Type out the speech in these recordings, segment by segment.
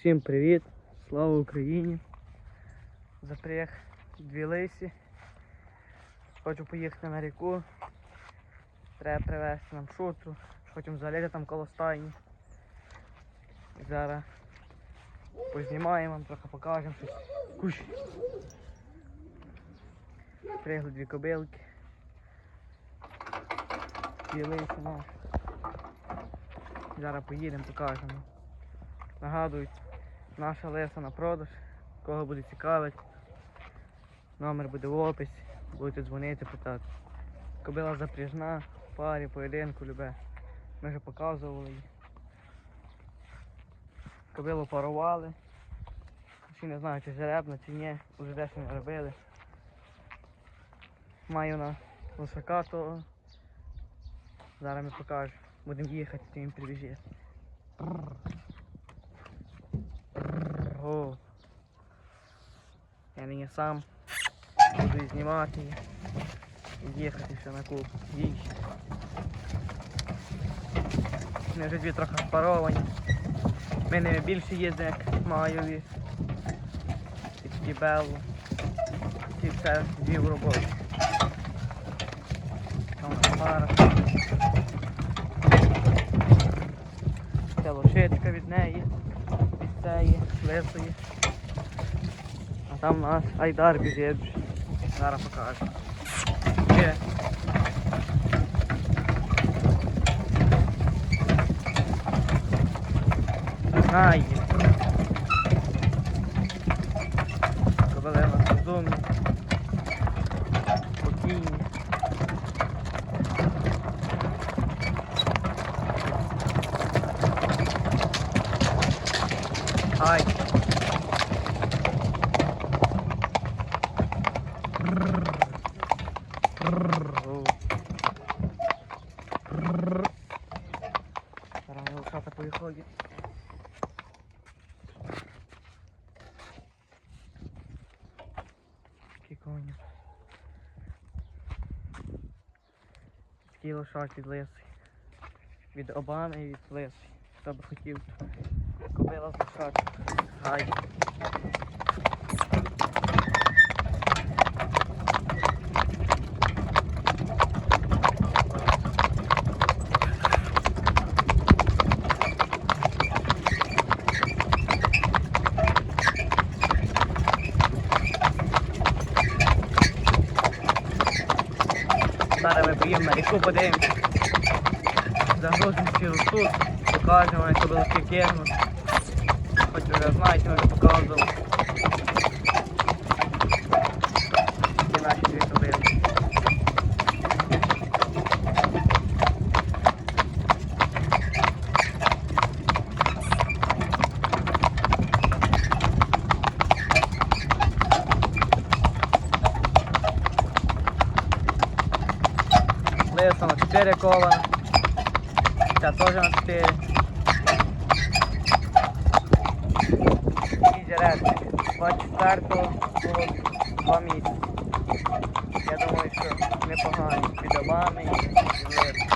Всім привіт! Слава Україні! Запряг дві лисі. Хочу поїхати на ріку. Треба привезти нам шутру. Хочемо залізти там коло стайні. Зараз познімаємо, вам трохи покажемо щось. Кущ. Пригли дві кобилки. Дві лисі наші. Зараз поїдемо, покажемо. Нагадую, наша леса на продаж. Кого буде цікавить. Номер буде в описі. Будете дзвонити, питати. Кобила запряжна, парі, поєдинку, любе. Ми вже показували її. Кобилу парували. Ще не знаю, чи жеребна, чи ні. Уже десь не робили. Маю на лошака того. Зараз ми покажу. Будемо їхати, ти їм прибіжить. О. Я нині сам буду знімати і їхати на клуб. Їсть. Вони вже дві трохи спаровані. Ми ними більше їздимо, як майові. Такі белу. Ці все дві в роботі. Там пара. Це лошичка від неї, від цієї, лисої. А там у нас Айдар біжить. вже. Зараз покажу. Є. А, є. Кобили у нас розумні. Спокійні. Ай. О. Зараз ми лошата поїхали. Такі коні. Такий лошак від лисий. Від Обами і від лисий. Хто би хотів. Кобила з лошачок. Гай. Зараз ми поїдемо на ріку, подивимося. Загрузимо тут, покажемо, як кобили кигнуть. Хоч вже знаєте, вже показували. Ці наші дві кобили. Лиса на 4 кола. Ця теж на 4. І жеребчик. 24-го було 2 місяці. Я думаю, що непогано. Від Обами і Лиси.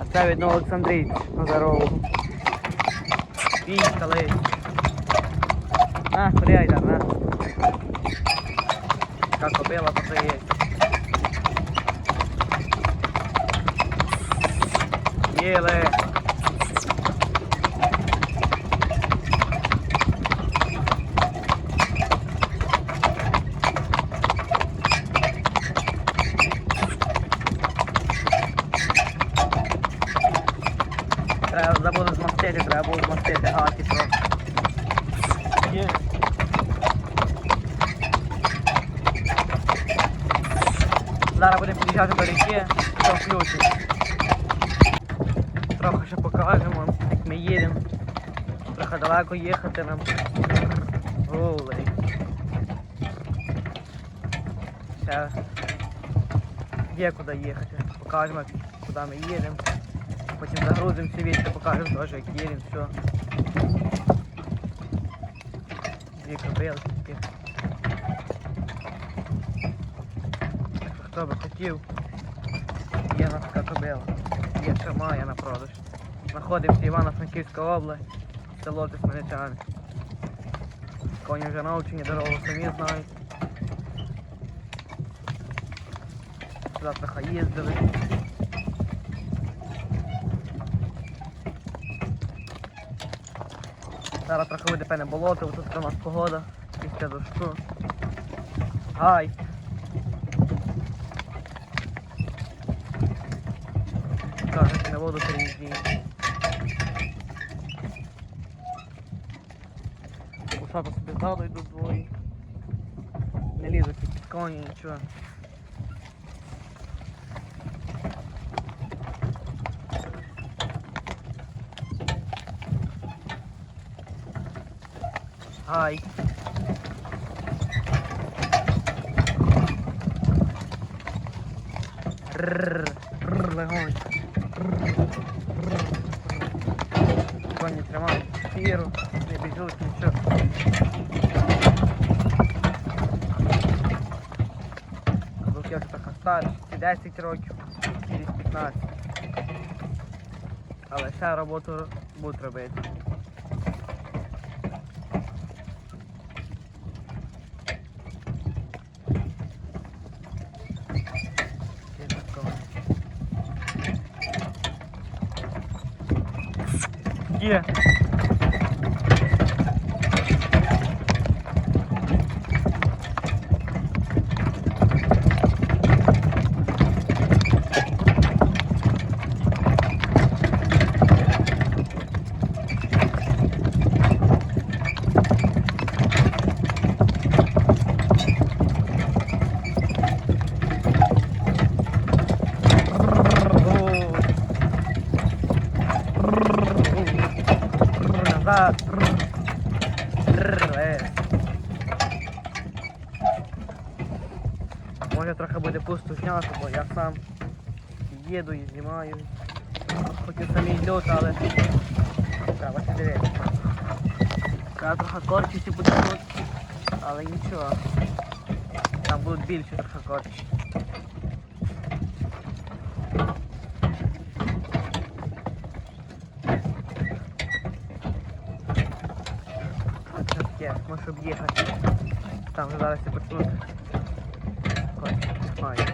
А це від Олександрійця Назарового. Війська Лиса. На, приїде, на. Така кобила продається. Їли. Треба забуду змастити, треба було змастити гаки трохи. Є. Зараз будемо під'їжджати до ріки, що включить. Трохи ще покажемо, як ми їдемо. Трохи далеко їхати нам. Голий. Ще є куди їхати. Покажемо, куди ми їдемо. Потім загрузимо всі війська, покажемо теж, як їдемо, все. Дві кобилки такі. Хто би хотів, є нас така кобила. Є ще має на продаж. Знаходимося Івано-Франківська область. село Тисменичани. Коні вже навчені, дорогу самі знають. Сюди трохи їздили. Зараз трохи певне болото, бо тут у нас погода після дощу. Гай. Кажуть, на воду приїздіть. Кусати собі ззаду йдуть двоє. Не лізуть під коні, нічого. Ай. Рррр, рррр, легонь. Коні тримають фіру, не біжуть, нічого. Каблуки вже трохи старші, ці 10 років, ці 15. Але ще роботу будуть робити. Є такого. Є. Назад. Е. Може трохи буде пусто зняти, бо я сам їду і знімаю. Хоч і самі льот, але треба дивитися. Треба трохи корчити буде тут, але нічого. Там будуть більше трохи корчі. Це таке, може об'їхати. Там зараз і почнуть. Корчі, має.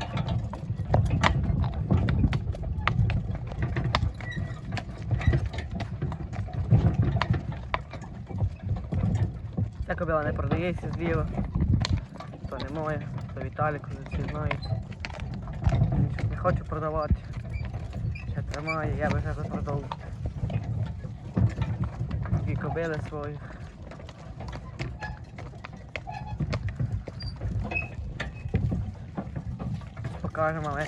Ця кобила не продається зліва. То не моє, то Віталік, вже всі знають. Не хочу продавати. Ще тримає, я би вже запродав. Дві кобили свої. Покажемо, але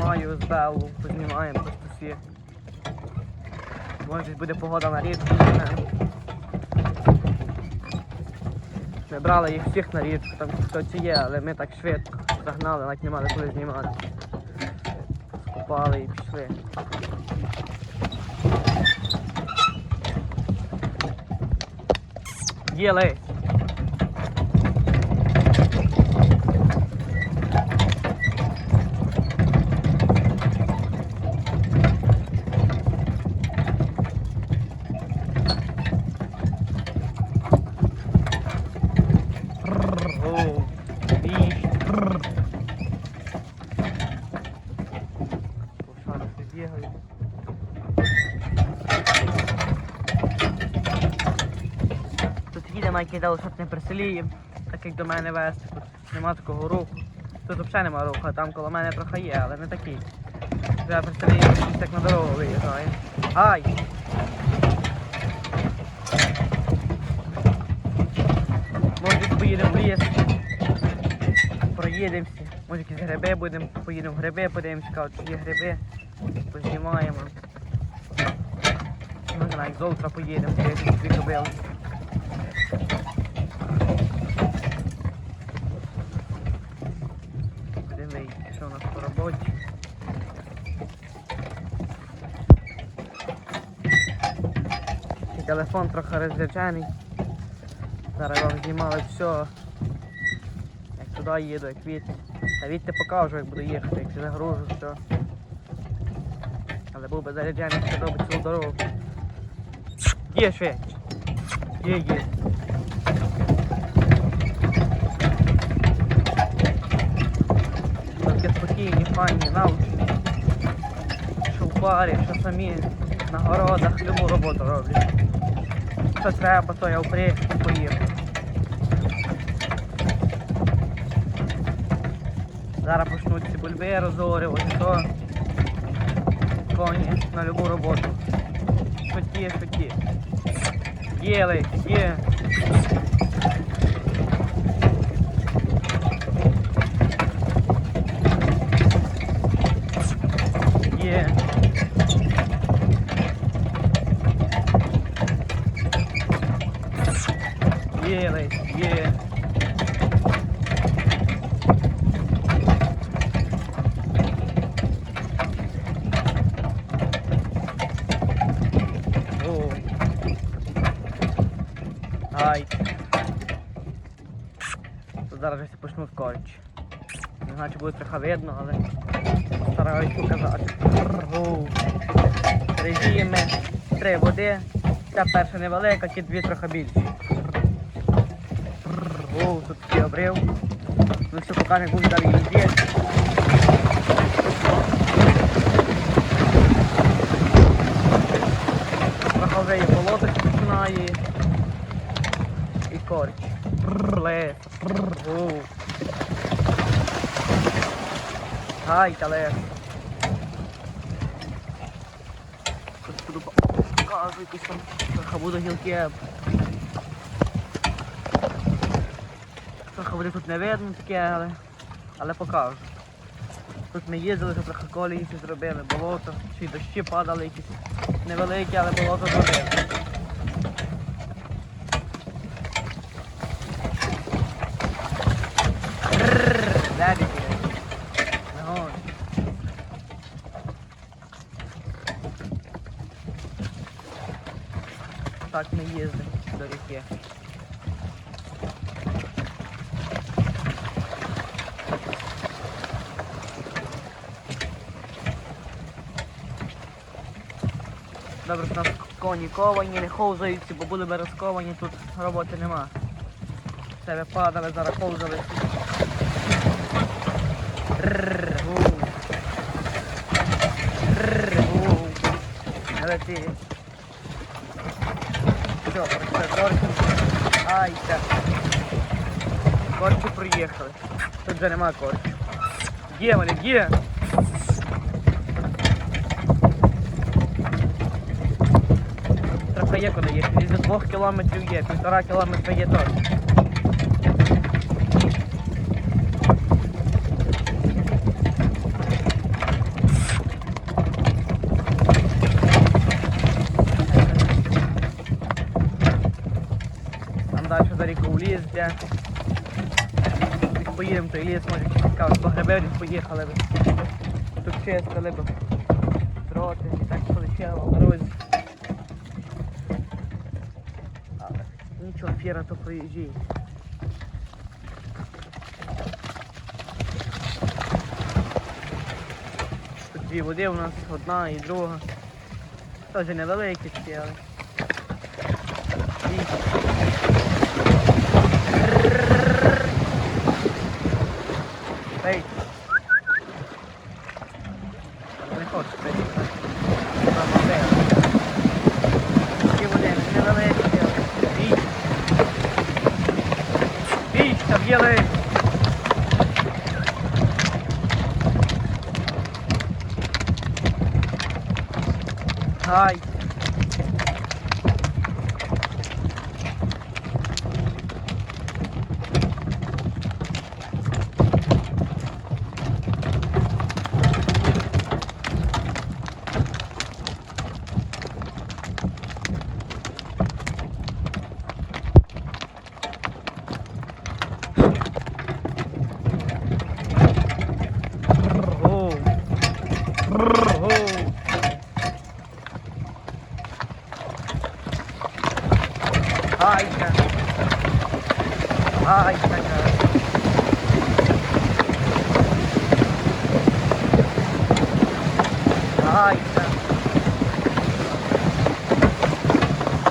маю з Беллу, познімаємо просто всі. Може буде погода на річку. Ми брали їх всіх на річку, там хтось є, але ми так швидко загнали, навіть не мали коли знімати. Скупали і пішли. Їли! О, віж. Повшарити бігають. Тут ідеал, щоб не приселіє, так як до мене вести. Тут нема такого руху. Тут взагалі нема руху, а там коло мене трохи є, але не такий. Вже приселіє, так на дорогу виїжджає. Ай! Може поїдемо в ліс, проїдемося, може якісь гриби будемо, поїдемо в гриби, подивимося, є гриби, познімаємо. Може навіть завтра поїдемо, подивимося дві кобили. Будемо що у нас по роботі. І телефон трохи розряджений. Зараз вам знімали все. Як туди їду, як відти. Та відти покажу, як буду їхати, як загружу, все. Але був би заряджений, що робить цю дорогу. Є швидше. Є, є. Такі спокійні, файні, навчені. Що в барі, що самі на городах любу роботу роблять. Що треба, то я впріг і поїхав. Зараз почнуться бульби розорювати, то коні на любу роботу. Що ті, що ті. Єли, є. Є. Єли, є. О. Ай. Тут зараз вже всі почнуть корч. Буде трохи видно, але постараюсь показати. Режіми, три води. Ця перша невелика, ті дві трохи більші. Оу, тут такий обрив. Ну все, поки не буду далі їздити. Вже і болото починає. І корч. Лес. Тут тут покажу там трохи буду гілки. Трохи буде тут не видно таке, але, але покажу. Тут ми їздили, трохи колії зробили, болото, й дощі падали якісь невеликі, але болото зробили. Рррр, де він є? Не гонь. Так ми їздимо до ріки. Добре, у нас коні ковані, не ховзаються, бо були би розковані, тут роботи нема. Ви падали, зараз. Рррр. Лети. Все, корчу. Ай, так. Корчу приїхали. Тут вже нема корчу. Є вони, є. Є куди їхати. До двох кілометрів є, півтора кілометра є точно. Там далі за ріку в ліс, де як поїдемо, той ліс, може цікаво, по грибів поїхали. Тут чистили б дроти, і так полетіло в дорозі. Але нічого, фіра то проїжджає. Тут дві води у нас, одна і друга. Теж невеликі такі, але. І Ей! Не хочу пити. Там воде. Ті води невеличкі. Бій. Бій, там їли. Ай. О. О. Айка. Айка. Айка.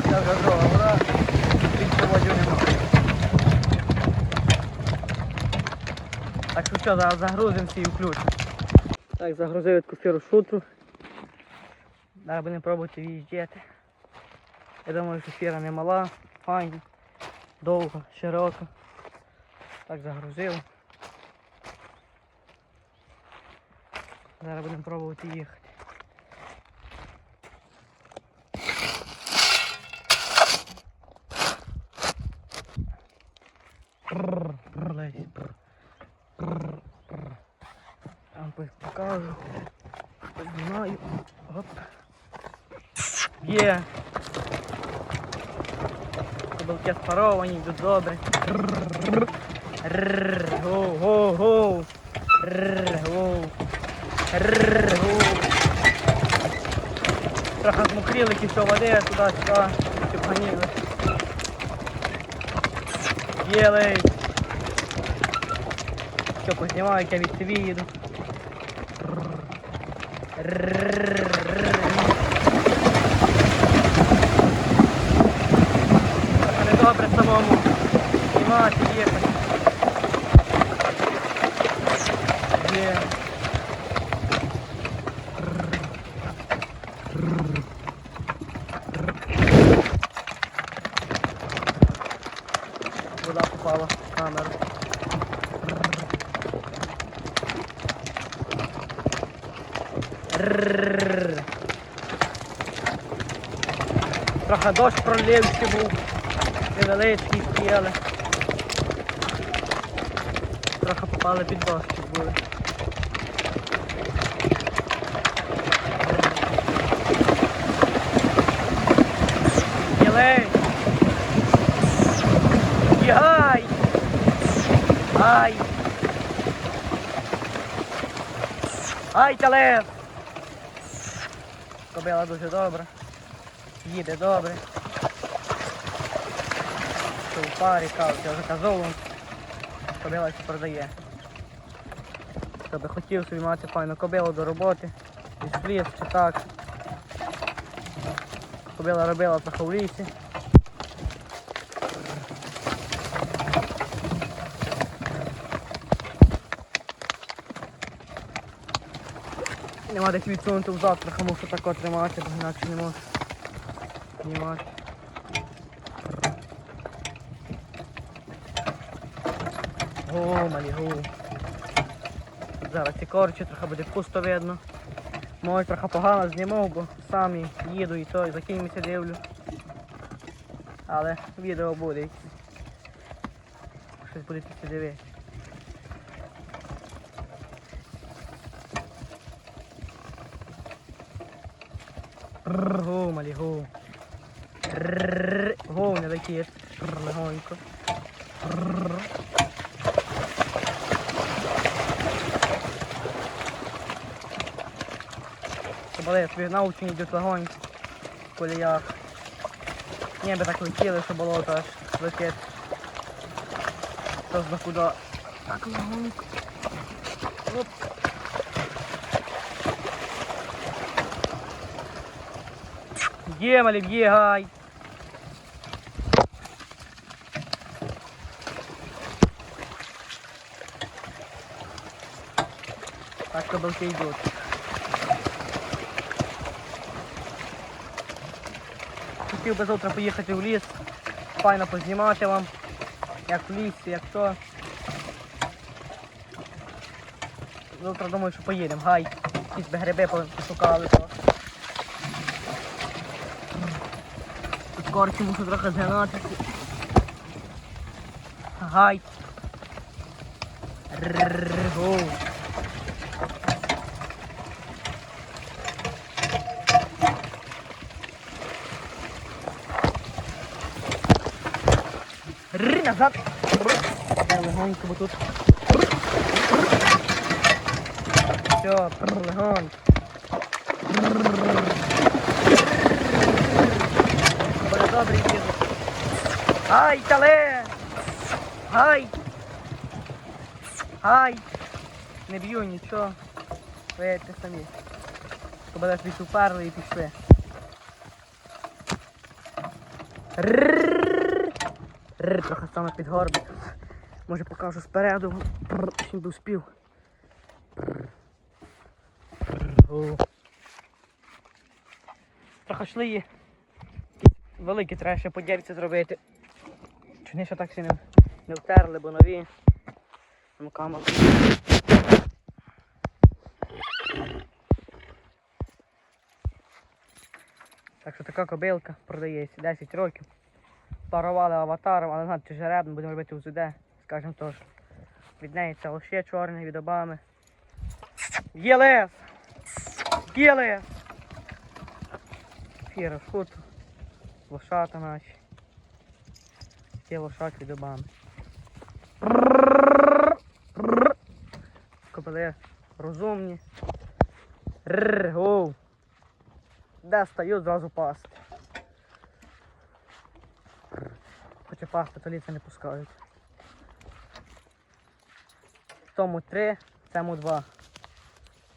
Зараз що, зараз загрузимося і включимо. Так, загрузив таку фіру шутру. Зараз будемо пробувати в'їжджати. Я думаю, що фіра не мала, файна, довга, широка. Так загрузив. Зараз будемо пробувати їхати. Прррр, прррр, Лесь, Я покажу. Знаю. Оп. Є. Кобилки спаровані, йдуть добре. Гоу, гоу, гоу. Трохи змокріли кільцо води, туди-сюди. Чепаніли. Єлей. Що, познімаю, я від ТВ їду. Недобре самому знімати, їхати. Є. Вода попала в камеру. Рррррр. Трохи дощ пролив ще був. Невеличкий такий, але трохи попали під дощ були. Єлей! Яй! Ай! Ай, талев! Кобила дуже добра. Їде добре. В парі, кав, я вже казав вам. Кобила ще продає. Хто би хотів собі мати файну кобилу до роботи. Із ліс чи так. Кобила робила трохи в лісі. Нема десь відсунути взад, трохи мушу тако тримати, бо інакше не можу знімати. Го, малі, го. Зараз ці корчі, трохи буде пусто видно. Може трохи погано знімав, бо самі їду і то, і за кимось дивлю. Але відео буде. Щось будете дивитися. Рррр, малі, го. Рррр, Го, не летить. Рррр, Легонько. Кабали, тобі научені йдуть легонько. В коліях. Би так летіли, що болото аж летить. Хто зна куди. Так легонько. Оп. Є, малі, б'єгай. Так кабелки йдуть. Хотів би завтра поїхати в ліс, файно познімати вам, як в лісі, як то. Завтра думаю, що поїдемо, гай. Якісь би гриби пошукали. То. Корчі мушу трохи згинати. Гай. Рррргу. Рррр, назад. Легонько, бо тут. Все, легонько. Буде добре. Ай, тале! Ай! Ай! Не б'ю нічого. Виявите самі. Собі уперли і пішли. Ррррррр. Рррр, трохи саме під горбик. Може покажу спереду. Чим би успів. Трохи йшли є. Великі треба ще подільці зробити. Чи вони ще так ще не, не втерли, бо нові. Ну, камеру. Так що така кобилка продається 10 років. Парували аватаром, але чи жеребно, будемо робити УЗД, скажімо тож. Від неї це лоще чорне від обами. Є лес! Є лес! Фіра, шуту. Лошата наші. Є лошать від обами. Кобили розумні. Рррр, оу. Де стаю, зразу пасти. Пасти, то ліце не пускають. Тому три, цьому два.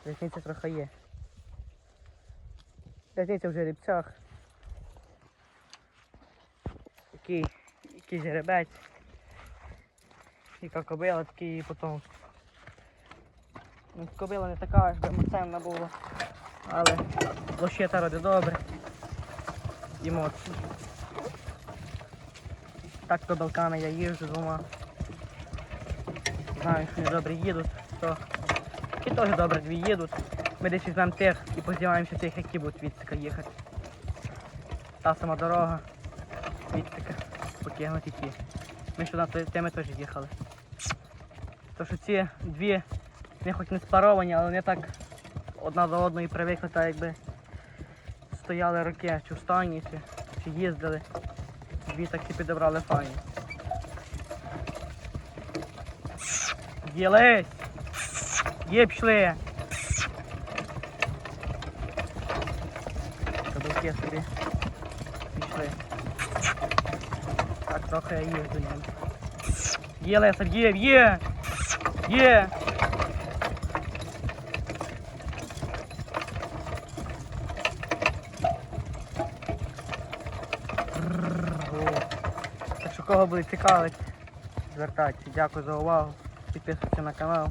Різниця трохи є. Різниця в жеребцях. Який, який жеребець. Яка кобила, такий і потомство. Ну, Кобила не така, аж би емоційна була. Але лощета роди добре. Емоції. Так до Балкана я їжджу двома. Знаю, що вони добре їдуть, то і теж добре дві їдуть. Ми десь візьмемо тих і познімаємося тих, які будуть відсика їхати. Та сама дорога, відсика, покинути ті. Ми сюди то- тими теж їхали. То що ці дві, не хоч не спаровані, але вони так одна до одної привикли, так якби стояли роки, чи в стані, чи, чи їздили. Дві так і підібрали файні. Єлись! Є пішли! Кабелки собі пішли. Так, трохи я їжджу ним. Є Леся, є, є! Є! О. Буде цікавить, звертайтеся. Дякую за увагу. Підписуйтесь на канал.